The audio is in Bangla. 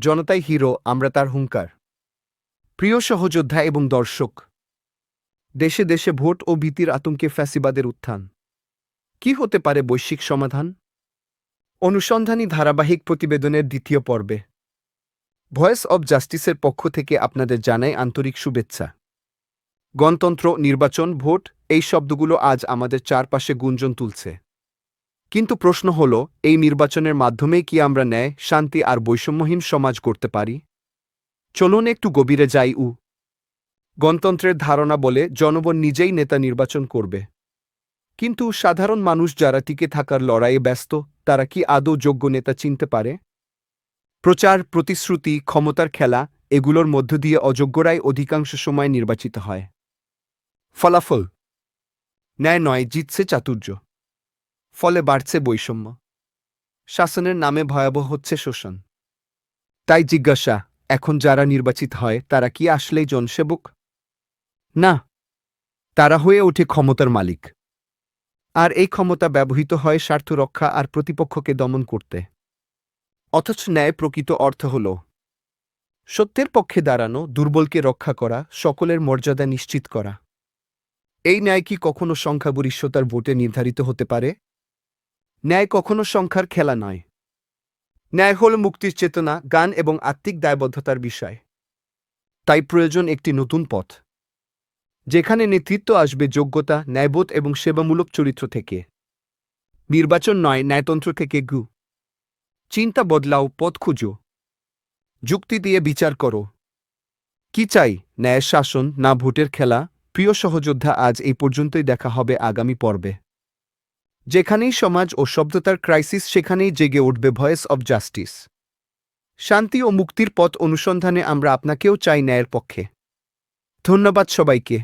জনতাই হিরো, আমরা তার হুঙ্কার। প্রিয় সহযোদ্ধা এবং দর্শক, দেশে দেশে ভোট ও ভীতির আতঙ্কে ফ্যাসিবাদের উত্থান। কি হতে পারে বৈশ্বিক সমাধান? অনুসন্ধানী ধারাবাহিক প্রতিবেদনের দ্বিতীয় পর্বে। ভয়েস অব জাস্টিসের পক্ষ থেকে আপনাদের জানাই আন্তরিক শুভেচ্ছা। গণতন্ত্র, নির্বাচন, ভোট, এই শব্দগুলো আজ আমাদের চারপাশে গুঞ্জন তুলছে। কিন্তু প্রশ্ন হল, এই নির্বাচনের মাধ্যমেই কি আমরা ন্যায়, শান্তি আর বৈষম্যহীন সমাজ করতে পারি? চলুন একটু গভীরে যাই উ। গণতন্ত্রের ধারণা বলে জনগণ নিজেই নেতা নির্বাচন করবে। কিন্তু সাধারণ মানুষ যারা টিকে থাকার লড়াইয়ে ব্যস্ত, তারা কি আদৌ যোগ্য নেতা চিনতে পারে? প্রচার, প্রতিশ্রুতি, ক্ষমতার খেলা, এগুলোর মধ্য দিয়ে অযোগ্যরাই অধিকাংশ সময় নির্বাচিত হয়। ফলাফল। ন্যায় নয়, জিতছে চাতুর্য। ফলে বাড়ছে বৈষম্য। শাসনের নামে ভয়াবহ হচ্ছে শোষণ। তাই জিজ্ঞাসা, এখন যারা নির্বাচিত হয়, তারা কি আসলেই জনসেবক? না। তারা হয়ে ওঠে ক্ষমতার মালিক। আর এই ক্ষমতা ব্যবহৃত হয় স্বার্থ রক্ষা আর প্রতিপক্ষকে দমন করতে। অথচ ন্যায় প্রকৃত অর্থ হল, সত্যের পক্ষে দাঁড়ানো, দুর্বলকে রক্ষা করা, সকলের মর্যাদা নিশ্চিত করা। এই ন্যায় কি কখনো সংখ্যাগরিষ্ঠতার ভোটে নির্ধারিত হতে পারে? ন্যায় কখনো সংখ্যার খেলা নয়। ন্যায় হল মুক্তির চেতনা গান এবং আত্মিক দায়বদ্ধতার বিষয়। তাই প্রয়োজন একটি নতুন পথ, যেখানে নেতৃত্ব আসবে যোগ্যতা, ন্যায়বোধ এবং সেবামূলক চরিত্র থেকে। নির্বাচন নয়, ন্যায়তন্ত্র থেকে গু। চিন্তা বদলাও, পথ খুঁজো। যুক্তি দিয়ে বিচার করো। কি চাই? ন্যায় শাসন, না ভোটের খেলা? প্রিয় সহযোদ্ধা, আজ এই পর্যন্তই দেখা হবে আগামী পর্বে। যেখানেই সমাজ ও শব্দতার ক্রাইসিস সেখানেই জেগে উঠবে ভয়েস অব জাস্টিস। শান্তি ও মুক্তির পথ অনুসন্ধানে আমরা আপনাকেও চাই ন্যায়ের পক্ষে। ধন্যবাদ সবাইকে।